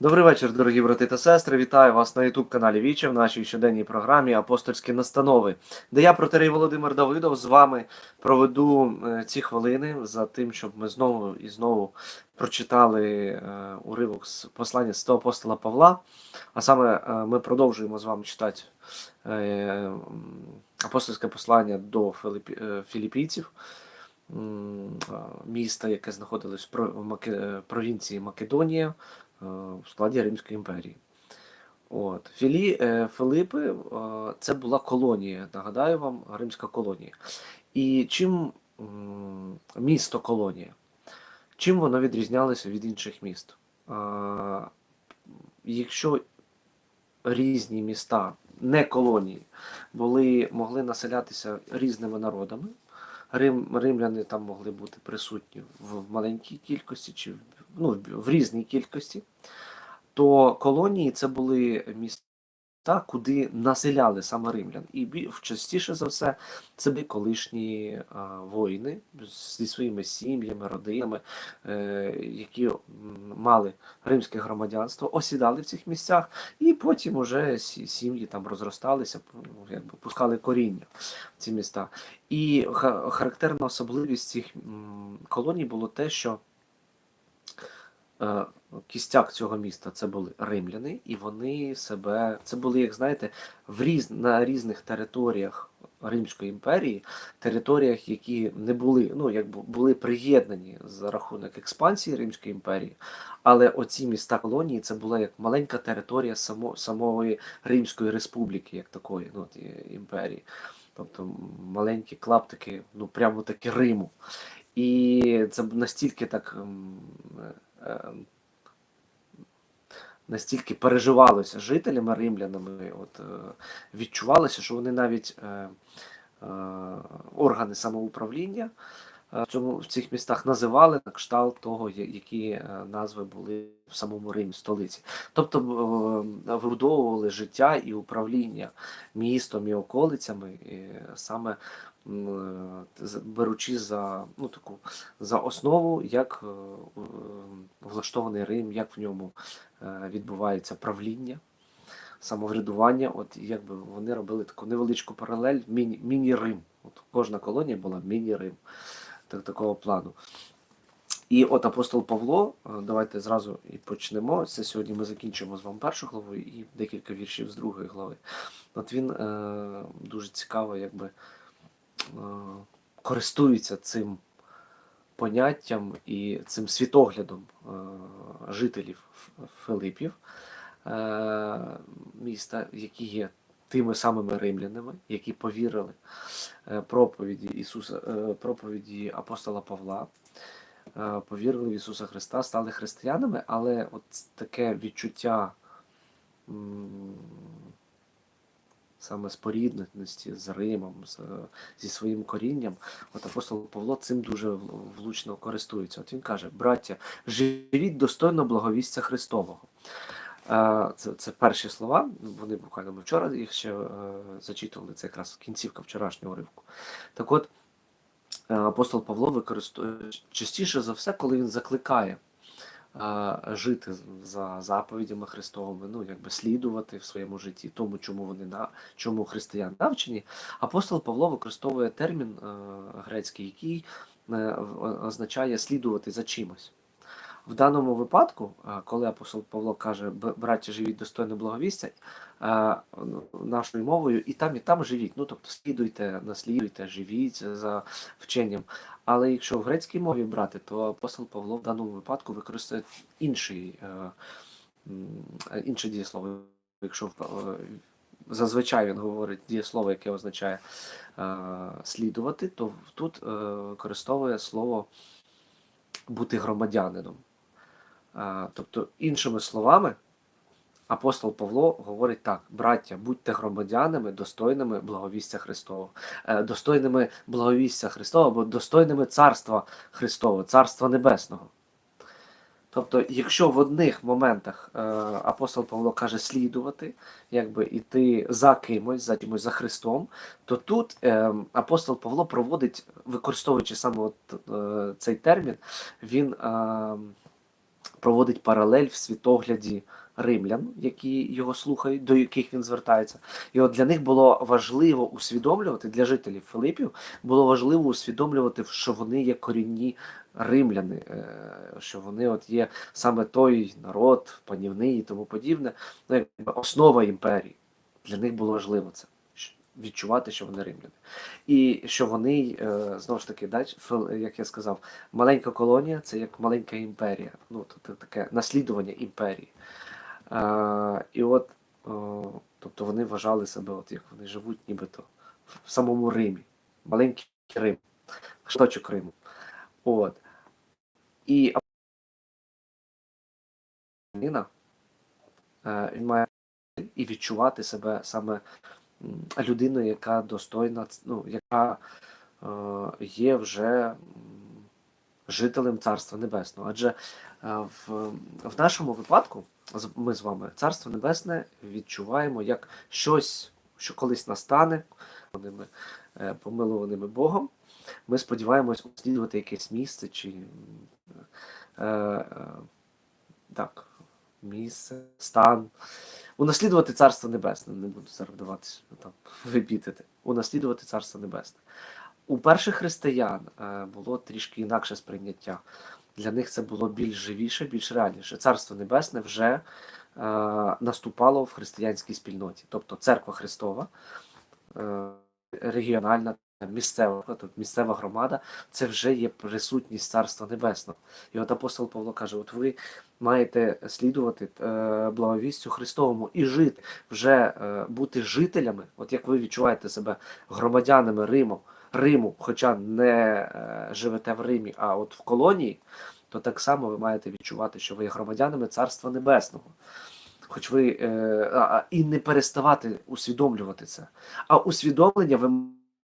Добрий вечір, дорогі брати та сестри. Вітаю вас на youtube каналі Віче в нашій щоденній програмі Апостольські настанови, де я, протерей Володимир Давидов, з вами проведу е, ці хвилини за тим, щоб ми знову і знову прочитали е, уривок з послання святого апостола Павла. А саме е, ми продовжуємо з вами читати апостольське послання до філіпійців. Міста, яке знаходилось в провінції Македонія, в складі Римської імперії. От. Філі, е, Филипи е, це була колонія, нагадаю вам, римська колонія. І чим місто колонія? Чим воно відрізнялося від інших міст? Якщо різні міста, не колонії, були, могли населятися різними народами, Рим, римляни там могли бути присутні в маленькій кількості чи ну, в різній кількості, то колонії це були міста, куди населяли саме римлян. І частіше за все це були колишні а, воїни зі своїми сім'ями, родинами, е, які мали римське громадянство, осідали в цих місцях, і потім уже сім'ї там розросталися, ну, якби пускали коріння в ці міста. І ха- характерна особливість цих колоній було те, що кістяк цього міста це були римляни, і вони себе це були, як знаєте, в різ, на різних територіях Римської імперії, територіях, які не були, ну якби були приєднані за рахунок експансії Римської імперії. Але оці міста колонії це була як маленька територія само, самої Римської республіки, як такої, ну, імперії. Тобто маленькі клаптики, ну прямо таки Риму. І це настільки так е, настільки переживалося жителями римлянами, от, е, відчувалося, що вони навіть е, е, органи самоуправління в, цьому, в цих містах називали на кшталт того, які назви були в самому Римі, столиці. Тобто вибудовували життя і управління містом і околицями саме беручи за ну таку за основу, як е, е, влаштований Рим, як в ньому е, відбувається правління, самоврядування. От якби вони робили таку невеличку паралель, міні- міні-Рим. От кожна колонія була міні-Рим так, такого плану. І от апостол Павло, е, давайте зразу і почнемо. Це сьогодні ми закінчимо з вами першу главу і декілька віршів з другої глави. От він е, дуже цікаво, якби е, користується цим поняттям і цим світоглядом е, жителів Филипів, е, міста, які є тими самими римлянами, які повірили проповіді Ісуса, проповіді апостола Павла, повірили в Ісуса Христа, стали християнами, але от таке відчуття саме спорідненості з Римом, з, зі своїм корінням, от апостол Павло цим дуже влучно користується. От він каже: браття, живіть достойно благовістя Христового. Е, Це, це перші слова. Вони буквально ми вчора їх ще е, зачитували. Це якраз кінцівка вчорашнього уривку. Так от, е, апостол Павло використовує частіше за все, коли він закликає е, жити за заповідями Христовими, ну якби слідувати в своєму житті тому, чому вони на чому християн навчені. Апостол Павло використовує термін е, грецький, який е, означає слідувати за чимось. В даному випадку, е, коли апостол Павло каже, «Б- браття, живіть достойно благовістя, е, ну, нашою мовою і там, і там живіть. Ну тобто слідуйте, наслідуйте, живіть за вченням. Але якщо в грецькій мові брати, то апостол Павло в даному випадку використовує інший, е, інше дієслово. Якщо зазвичай він говорить дієслово, яке означає слідувати, то тут використовує слово бути громадянином. Тобто, іншими словами, апостол Павло говорить так: браття, будьте громадянами, достойними благовістя Христового, Е, достойними благовістя Христового або достойними царства Христового, царства Небесного. Тобто, якщо в одних моментах е, апостол Павло каже слідувати, якби іти за кимось, за чимось за Христом, то тут е, апостол Павло проводить, використовуючи саме от, е, цей термін, він е, проводить паралель в світогляді римлян, які його слухають, до яких він звертається. І от для них було важливо усвідомлювати для жителів Филипів, було важливо усвідомлювати, що вони є корінні римляни, е, що вони от є саме той народ, панівний і тому подібне, ну, основа імперії. Для них було важливо це відчувати, що вони римляни. І що вони е, знову ж таки, да, як я сказав, маленька колонія це як маленька імперія. Ну, тобто таке наслідування імперії. Е, і от, тобто вони вважали себе, от як вони живуть, нібито в самому Римі. Маленький Рим, шточок Риму. От. І е, він має і відчувати себе саме м, людиною, яка достойна, ну, яка е, є вже жителем Царства Небесного. Адже е, в, в нашому випадку ми з вами Царство Небесне відчуваємо як щось, що колись настане, коли е, Богом. Ми сподіваємось услідувати якесь місце чи е, е, так, місце, стан. Унаслідувати Царство Небесне, не буду зараз вдаватися там вибітити. Унаслідувати Царство Небесне. У перших християн е, було трішки інакше сприйняття. Для них це було більш живіше, більш реальніше. Царство Небесне вже е, наступало в християнській спільноті. Тобто церква Христова, е, регіональна, місцева, тобто місцева громада, це вже є присутність Царства Небесного. І от апостол Павло каже: от ви маєте слідувати е, благовістю Христовому і жити, вже е, бути жителями, от як ви відчуваєте себе громадянами Риму, Риму, хоча не е, живете в Римі, а от в колонії, то так само ви маєте відчувати, що ви є громадянами Царства Небесного. Хоч ви і не переставати усвідомлювати це. А усвідомлення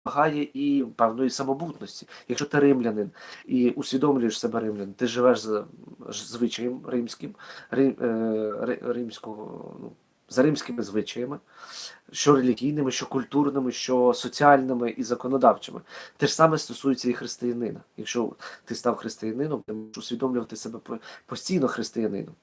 вимагає і певної самобутності. Якщо ти римлянин і усвідомлюєш себе римлянин, ти живеш за звичаєм римським, рим, е, римського, ну, за римськими звичаями, що релігійними, що культурними, що соціальними і законодавчими. Те ж саме стосується і християнина. Якщо ти став християнином, ти можеш усвідомлювати себе постійно християнином.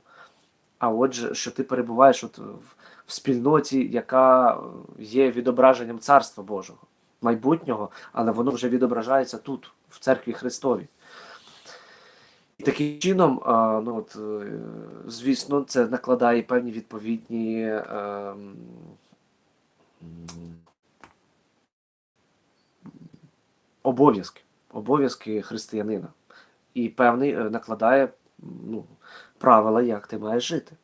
А отже, що ти перебуваєш от в, спільноті, яка є відображенням Царства Божого, майбутнього, але воно вже відображається тут, в церкві Христовій. І таким чином, ну от, е, звісно, це накладає певні відповідні ем, обов'язки, обов'язки християнина. І певний е, накладає ну, правила, як ти маєш жити.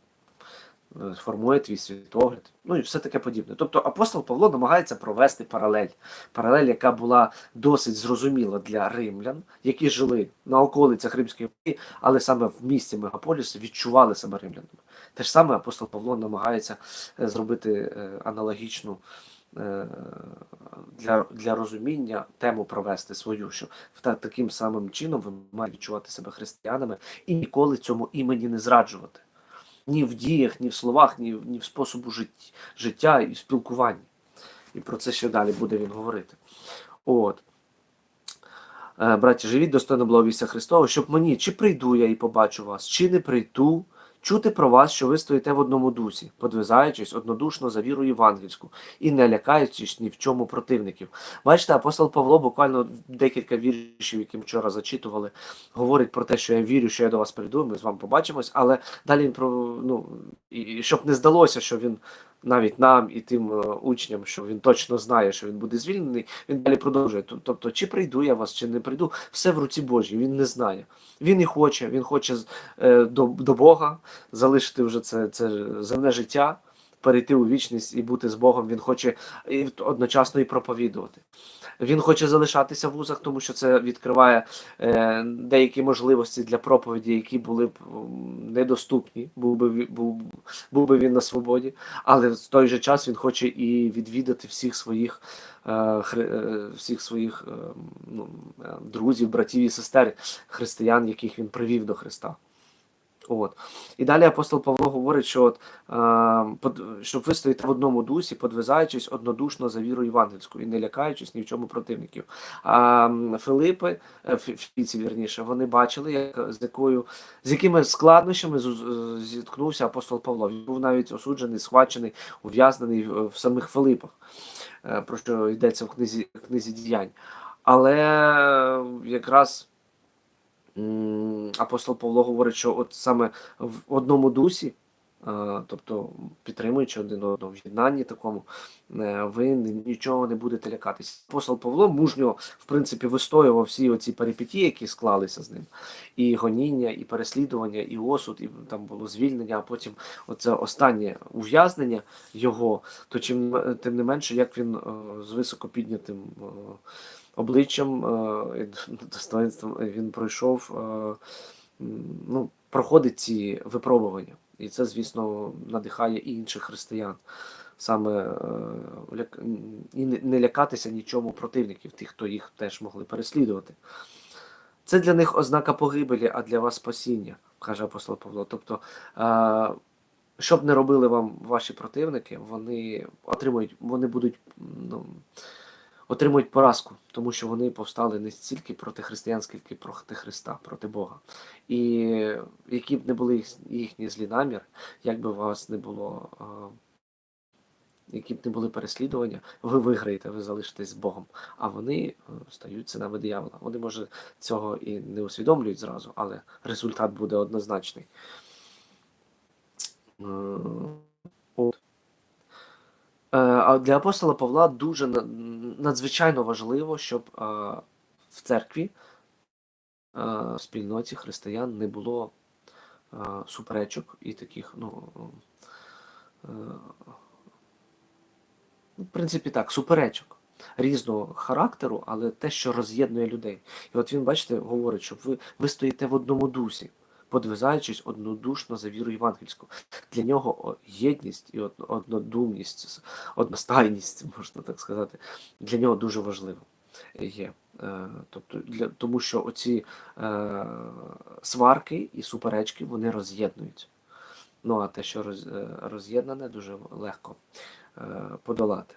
Е, Формує твій світогляд, ну і все таке подібне. Тобто апостол Павло намагається провести паралель. Паралель, яка була досить зрозуміла для римлян, які жили на околицях Римської імперії, але саме в місті Мегаполісу відчували себе римлянами. Те ж саме апостол Павло намагається е, зробити е, аналогічну е, для, для розуміння тему провести свою, що таким самим чином ви маєте відчувати себе християнами і ніколи цьому імені не зраджувати. Ні в діях, ні в словах, ні, в- ні в способу жит- життя і в спілкуванні. І про це ще далі буде він говорити. От. Е, Браті, живіть достойно благовістя Христова, щоб мені, чи прийду я і побачу вас, чи не прийду, чути про вас, що ви стоїте в одному дусі, подвизаючись однодушно за віру євангельську і не лякаючись ні в чому противників. Бачите, апостол Павло буквально декілька віршів, які ми вчора зачитували, говорить про те, що я вірю, що я до вас прийду, ми з вами побачимось, але далі він про ну і- щоб не здалося, що він навіть нам і тим е, учням, що він точно знає, що він буде звільнений, він далі продовжує. Тобто, чи прийду я вас, чи не прийду, все в руці Божій, він не знає. Він і хоче, він хоче е, до, до Бога залишити вже це, це земне життя, перейти у вічність і бути з Богом. Він хоче і одночасно і проповідувати. Він хоче залишатися в вузах, тому що це відкриває е, деякі можливості для проповіді, які були б недоступні, був би, був, був би він на свободі, але в той же час він хоче і відвідати всіх своїх, е, е, всіх своїх е, ну, е, друзів, братів і сестер, християн, яких він привів до Христа. От. І далі апостол Павло говорить, що от, е, щоб ви стоїте в одному дусі, подвизаючись однодушно за віру євангельську і не лякаючись ні в чому противників. А Филипи, е, Фіці, вірніше, вони бачили, як, з, якою, з якими складнощами зіткнувся апостол Павло. Він був навіть осуджений, схвачений, ув'язнений в, самих Филипах, е, про що йдеться в книзі, книзі діянь. Але якраз апостол Павло говорить, що от саме в одному дусі, тобто підтримуючи один одного в єднанні такому, е, ви нічого не будете лякатись. Апостол Павло мужньо, в принципі, вистоював всі оці перипетії, які склалися з ним, і гоніння, і переслідування, і осуд, і там було звільнення, а потім оце останнє ув'язнення його, то чим тим не менше, як він е, з високо піднятим. е, обличчям е, і достоинством він пройшов, е, ну, проходить ці випробування. І це, звісно, надихає і інших християн. Саме е, і не- лякатися нічому противників, тих, хто їх теж могли переслідувати. Це для них ознака погибелі, а для вас спасіння, каже апостол Павло. Тобто, е, що б не робили вам ваші противники, вони отримують, вони будуть ну, отримують поразку, тому що вони повстали не стільки проти християн, скільки проти Христа, проти Бога. І які б не були їхні злі наміри, як би вас не було, які б не були переслідування, ви виграєте, ви залишитесь з Богом. А вони е, стають синами диявола. Вони, може, цього і не усвідомлюють зразу, але результат буде однозначний. Е, А для апостола Павла дуже надзвичайно важливо, щоб е, в церкві, е, в спільноті християн не було суперечок і таких, ну, ну, в принципі, так, суперечок різного характеру, але те, що роз'єднує людей. І от він, бачите, говорить, щоб ви, ви стоїте в одному дусі, подвизаючись однодушно за віру євангельську. Для нього єдність і однодумність, одностайність, можна так сказати, для нього дуже важливо є. Е, Тобто, для, тому що оці е, сварки і суперечки вони роз'єднують. Ну а те, що роз, е, роз'єднане, дуже легко е, подолати.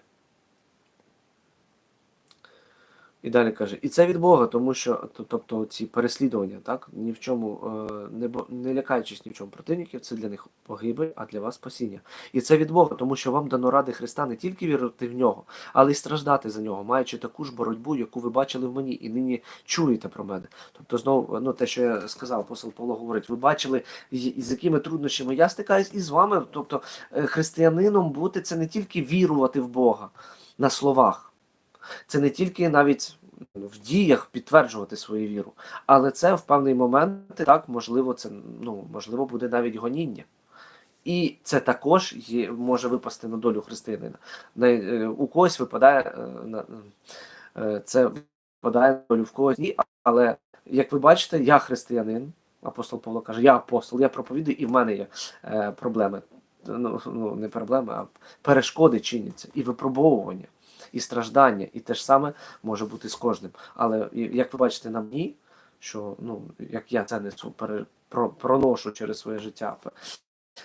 І далі каже, і це від Бога, тому що тобто ці переслідування, так ні в чому е, не не лякаючись ні в чому противників, це для них погибель, а для вас спасіння. І це від Бога, тому що вам дано ради Христа не тільки вірити в нього, але й страждати за нього, маючи таку ж боротьбу, яку ви бачили в мені, і нині чуєте про мене. Тобто, знову ну те, що я сказав, апостол Павло говорить, ви бачили, з якими труднощами я стикаюсь і з вами. Тобто, е, християнином бути це не тільки вірувати в Бога на словах. Це не тільки навіть в діях підтверджувати свою віру, але це в певний момент так можливо, це ну можливо буде навіть гоніння. І це також є, може випасти на долю християнина. На, е, у когось випадає е, е, це випадає на долю в когось ні, але як ви бачите, я християнин. Апостол Павло каже, я апостол, я проповідую, і в мене є проблеми. Ну, ну не проблеми, а перешкоди чиняться і випробовування і страждання, і те ж саме може бути з кожним. Але як ви бачите на мені, що ну як я це несу, пере, про, проношу через своє життя,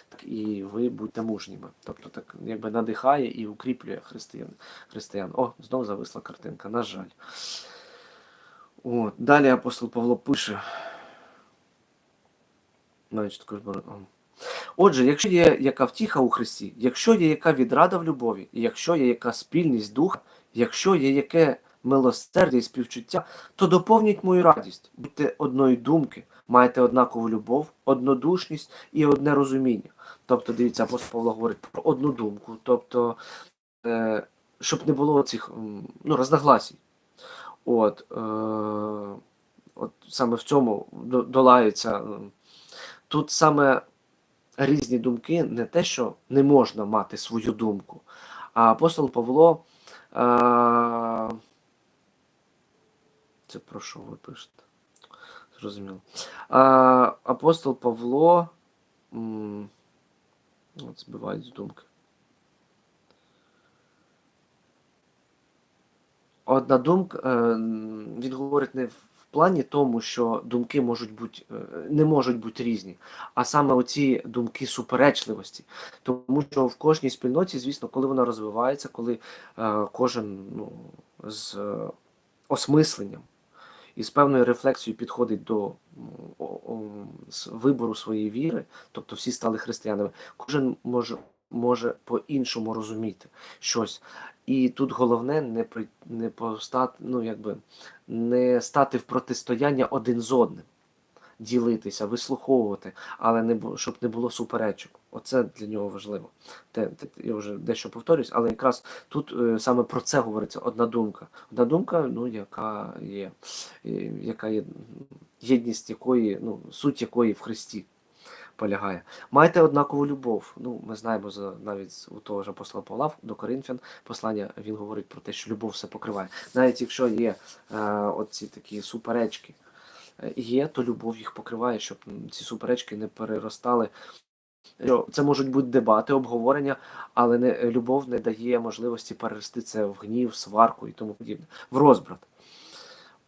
так і ви будьте мужніми. Тобто так якби надихає і укріплює християн. християн. О, знову зависла картинка, на жаль. От. Далі апостол Павло пише. Навіть також. Отже, якщо є яка втіха у Христі, якщо є яка відрада в любові, якщо є яка спільність духа, якщо є яке милосердя і співчуття, то доповніть мою радість, будьте одної думки, маєте однакову любов, однодушність і одне розуміння. Тобто, дивіться, апостол Павло говорить про одну думку, тобто, е, щоб не було цих ну, розногласій. От, е, от саме в цьому долається. Тут саме різні думки, не те, що не можна мати свою думку. А апостол Павло. А... Це про що ви пишете? Зрозуміло. А, апостол Павло. От збивають з думки. Одна думка, е, він говорить не в плані тому, що думки можуть бути е, не можуть бути різні, а саме оці думки суперечливості. Тому що в кожній спільноті, звісно, коли вона розвивається, коли е, кожен ну, з е, осмисленням і з певною рефлексією підходить до о- о, вибору своєї віри, тобто всі стали християнами, кожен може, може по-іншому розуміти щось. І тут головне не при не постати, ну якби не стати в протистояння один з одним, ділитися, вислуховувати, але не щоб не було суперечок. Оце для нього важливо. Те, те, я вже дещо повторюсь, але якраз тут е, саме про це говориться одна думка. Одна думка, ну яка є, е, яка є єдність якої, ну суть якої в Христі полягає. Майте однакову любов. Ну, ми знаємо за навіть у того ж апостола Павла до Коринфян послання він говорить про те, що любов все покриває. Навіть якщо є е, оці такі суперечки, е, є, то любов їх покриває, щоб ці суперечки не переростали. Це можуть бути дебати, обговорення, але не, любов не дає можливості перерости це в гнів, сварку і тому подібне, в розбрат.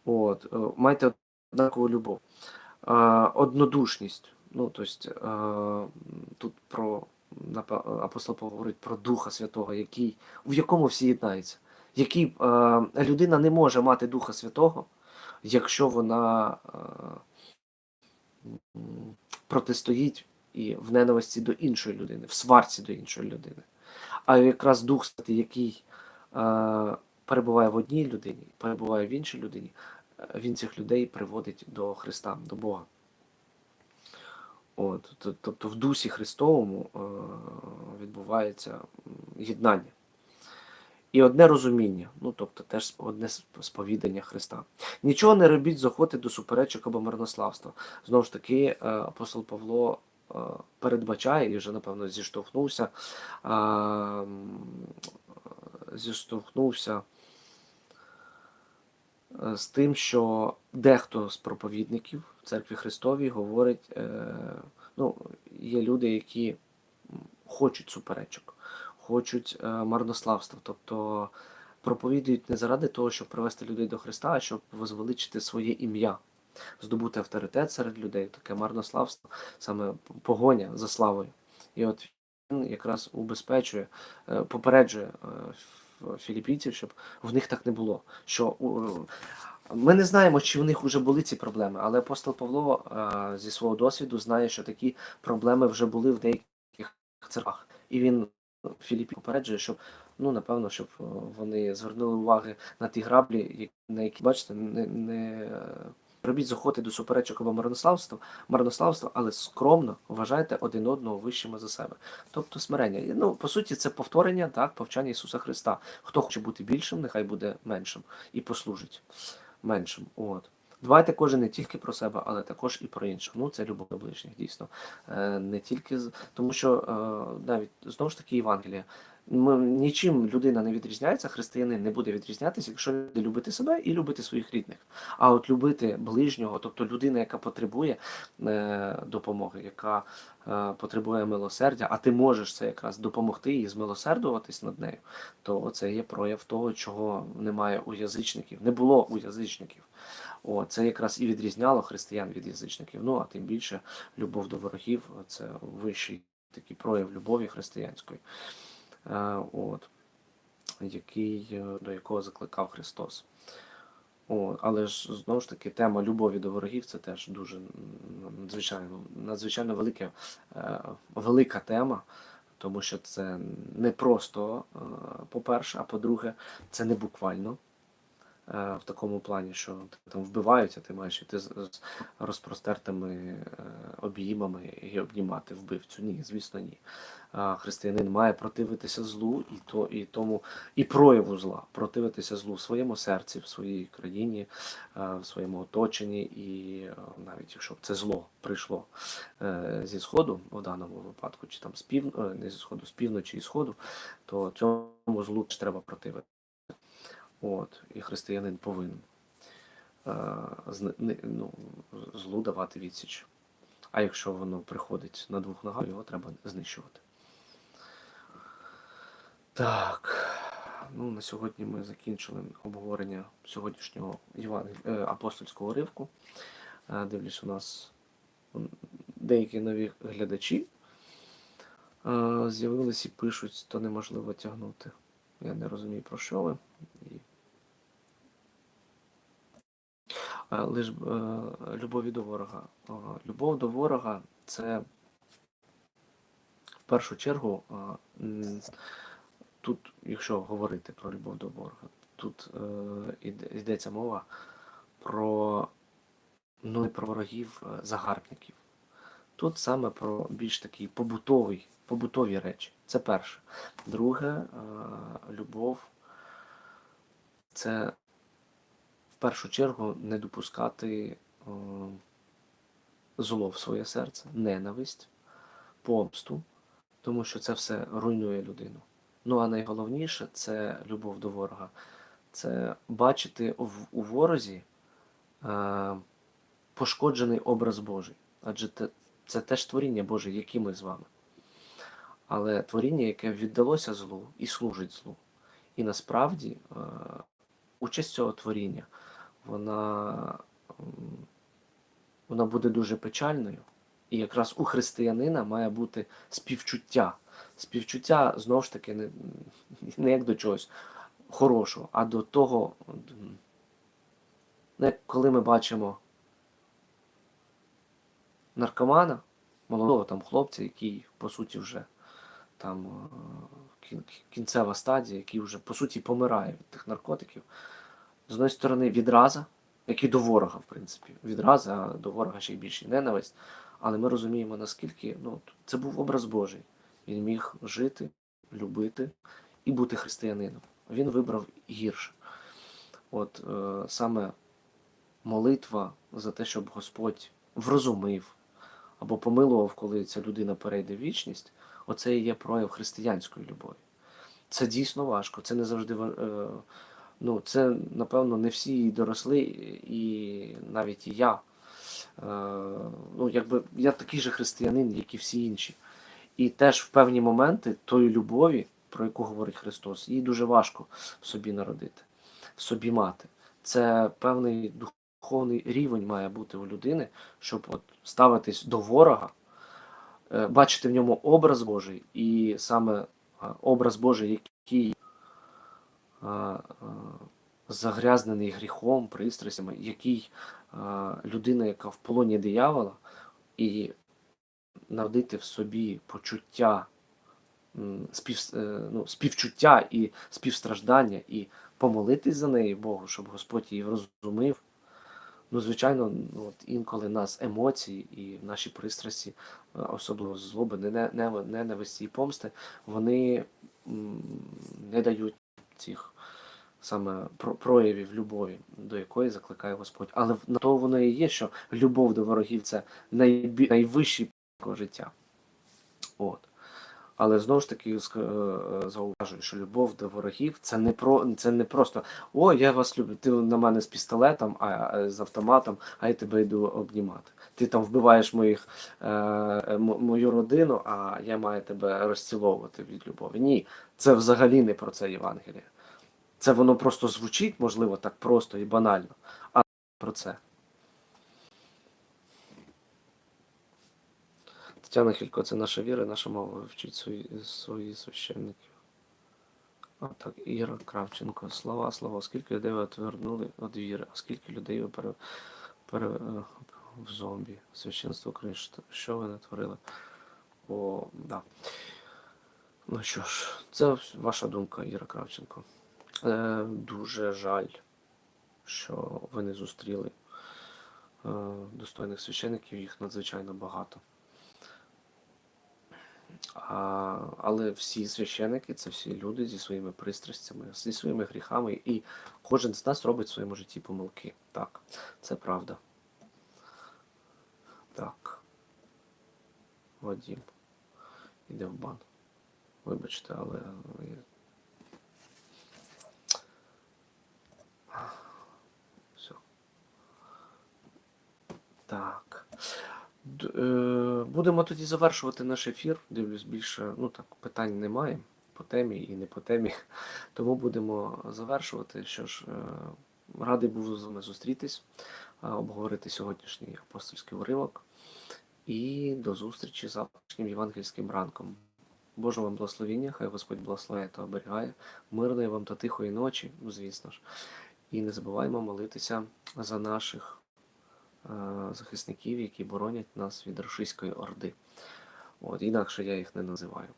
От, е, майте однакову любов. Е, однодушність. Ну, тобто, тут про апостол Павло говорить про Духа Святого, який, в якому всі єднаються. Який, людина не може мати Духа Святого, якщо вона протистоїть і в ненависті до іншої людини, в сварці до іншої людини. А якраз Дух Святий, який перебуває в одній людині, перебуває в іншій людині, е, він цих людей приводить до Христа, до Бога. От, тобто в Дусі Христовому е, відбувається єднання. І одне розуміння, ну тобто теж одне сповідання Христа. Нічого не робіть з охоти до суперечок або марнославства. Знову ж таки, е, апостол Павло е, передбачає і вже, напевно, зіштовхнувся, зіштовхнувся з тим, що дехто з проповідників в церкві Христовій говорить, е, ну, є люди, які хочуть суперечок, хочуть е, марнославства, тобто проповідують не заради того, щоб привести людей до Христа, а щоб возвеличити своє ім'я, здобути авторитет серед людей, таке марнославство, саме погоня за славою. І от він якраз убезпечує, е, попереджує е, філіппійців, щоб в них так не було. Що ми не знаємо, чи в них вже були ці проблеми, але апостол Павло е, зі свого досвіду знає, що такі проблеми вже були в деяких церквах. І він Філіппі попереджує, щоб ну напевно, щоб е, вони звернули уваги на ті граблі, на які бачите, не, не робіть з до суперечок або марнославства, марнославства, але скромно вважайте один одного вищими за себе. Тобто смирення. Ну, по суті, це повторення так, повчання Ісуса Христа. Хто хоче бути більшим, нехай буде меншим і послужить меншим. От. Дбайте кожен не тільки про себе, але також і про інших. Ну, це любов до ближніх, дійсно. Е, не тільки. Тому що е, навіть знову ж таки Євангелія. Нічим людина не відрізняється, християнин не буде відрізнятися, якщо буде любити себе і любити своїх рідних. А от любити ближнього, тобто людина, яка потребує е, допомоги, яка е, потребує милосердя, а ти можеш це якраз допомогти і змилосердуватись над нею, то це є прояв того, чого немає у язичників, не було у язичників. О, це якраз і відрізняло християн від язичників. Ну а тим більше любов до ворогів це вищий такий прояв любові християнської, от, який, е, до якого закликав Христос. О, але ж знову ж таки тема любові до ворогів це теж дуже надзвичайно, надзвичайно велика, е, велика тема, тому що це не просто, е, по-перше, а по-друге, це не буквально е, в такому плані, що там вбивають, а ти маєш іти з, розпростертими е, обіймами і обнімати вбивцю. Ні, звісно, ні. Християнин має противитися злу і то, і тому, і прояву зла, противитися злу в своєму серці, в своїй країні, е, в своєму оточенні, і е, навіть якщо б це зло прийшло е, зі сходу, в даному випадку, чи там з пів, е, не зі сходу, з півночі і сходу, то цьому злу треба противити. От, і християнин повинен е, ну, злу давати відсіч. А якщо воно приходить на двох ногах, його треба знищувати. Так. ну, на сьогодні ми закінчили обговорення сьогоднішнього е, апостольського ривку. Е, Дивлюсь, у нас деякі нові глядачі з'явились і пишуть, то неможливо тягнути. Я не розумію, про що ви. І... Е, Лиш е, любові до ворога. Е, Любов до ворога це в першу чергу, е, тут, якщо говорити про любов до ворога, тут йдеться мова про ну, не про ворогів загарбників. Тут саме про більш такий побутовий, побутові речі. Це перше. Друге, любов це першу чергу не допускати е, зло в своє серце, ненависть, помсту, тому що це все руйнує людину. Ну а найголовніше це любов до ворога. Це бачити в, у ворозі е, пошкоджений образ Божий. Адже те, це теж творіння Боже, як і ми з вами. Але творіння, яке віддалося злу і служить злу. І насправді е, участь цього творіння, вона, вона буде дуже печальною. І якраз у християнина має бути співчуття. Співчуття знову ж таки не, не як до чогось хорошого, а до того, ну, коли ми бачимо наркомана, молодого там хлопця, який по суті вже там е, кін- кінцева стадія, який вже по суті помирає від тих наркотиків. З однієї сторони, відраза, як і до ворога, в принципі. Відраза, а до ворога ще й більше ненависть. Але ми розуміємо, наскільки ну, це був образ Божий. Він міг жити, любити і бути християнином. Він вибрав гірше. От е, саме молитва за те, щоб Господь врозумив або помилував, коли ця людина перейде в вічність, оце і є прояв християнської любові. Це дійсно важко, це не завжди е, ну, це, напевно, не всі доросли, і навіть і я. Е, ну, якби я такий же християнин, як і всі інші. І теж в певні моменти тої любові, про яку говорить Христос, її дуже важко в собі народити, в собі мати. Це певний духовний рівень має бути у людини, щоб от ставитись до ворога, е, бачити в ньому образ Божий, і саме е, образ Божий, який загрязнений гріхом, пристрастями, який людина, яка в полоні диявола, і народити в собі почуття, спів, е, ну, співчуття і співстраждання, і помолитись за неї Богу, щоб Господь її розумів. Ну, звичайно, ну, от інколи нас емоції і наші пристрасті, е, особливо злоби, не- не- ненависті і помсти, вони не дають цих саме про- проявів любові, до якої закликає Господь. Але на то воно і є, що любов до ворогів це найбі... найвищий життя. От. Але знову ж таки е, е, зауважую, що любов до ворогів це не про це не просто о, я вас люблю, ти на мене з пістолетом, а з автоматом, а я тебе йду обнімати. Ти там вбиваєш моїх, е, мою родину, а я маю тебе розціловувати від любові. Ні, це взагалі не про це Євангеліє. Це воно просто звучить, можливо, так просто і банально, а про це. Тетяна Хілько, це наша віра, наша мова вчить свої, свої священників. А так, Іра Кравченко. Слава, слава, скільки людей ви отвернули від віри, а скільки людей ви пере, пере, е, в зомбі. Священство України, що ви натворили? О, да. Ну що ж, це ваша думка, Іра Кравченко. Е, дуже жаль, що ви не зустріли е, достойних священиків, їх надзвичайно багато. А, але всі священики це всі люди зі своїми пристрастями, зі своїми гріхами, і кожен з нас робить в своєму житті помилки. Так, це правда. Так. Вадім. Іде в бан. Вибачте, але. Все. Так. Е, Будемо тоді завершувати наш ефір. Дивлюсь, більше ну так, питань немає. по темі і не по темі. Тому будемо завершувати. Що ж, е, радий був з вами зустрітись, е, обговорити сьогоднішній апостольський уривок. І до зустрічі завтрашнім євангельським ранком. Божого вам благословіння, хай Господь благословляє та оберігає, мирної вам та тихої ночі, звісно ж. І не забуваємо молитися за наших захисників, які боронять нас від російської орди. От, інакше я їх не називаю.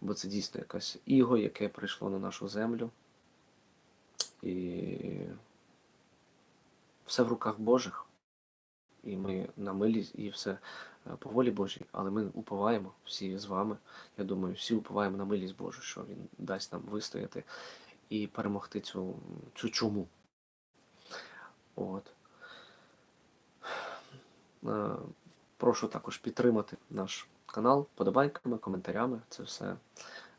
Бо це дійсно якась іго, яке прийшло на нашу землю. І все в руках Божих. І ми на милі, і все е, по волі Божій, але ми уповаємо всі з вами. Я думаю, всі уповаємо на милість Божу, що Він дасть нам вистояти і перемогти цю, цю чуму. От. Е, Прошу також підтримати наш канал подобайками, коментарями. Це все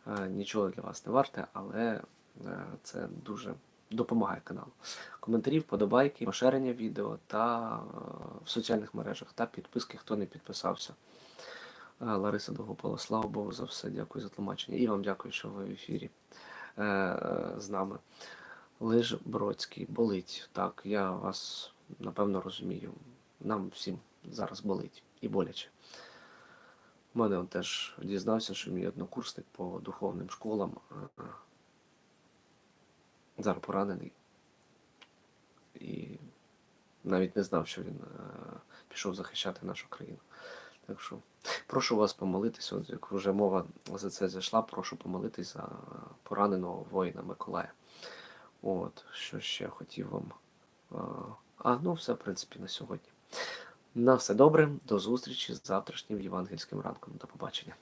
е, нічого для вас не варте, але е, це дуже допомагає каналу. Коментарі, вподобайки, поширення відео та в соціальних мережах та підписки, хто не підписався. Лариса Довгопола, слава Богу за все. Дякую за тлумачення. І вам дякую, що ви в ефірі з нами. Лиж Бродський, болить. Так, я вас напевно розумію. Нам всім зараз болить і боляче. У мене он теж дізнався, що мій однокурсник по духовним школам е, зараз поранений. І навіть не знав, що він е, пішов захищати нашу країну. Так що прошу вас помолитися, от як вже мова за це зайшла, прошу помолитись за пораненого воїна Миколая. От, що ще хотів вам. е, А, ну все, в принципі, на сьогодні. На все добре, до зустрічі з завтрашнім євангельським ранком. До побачення.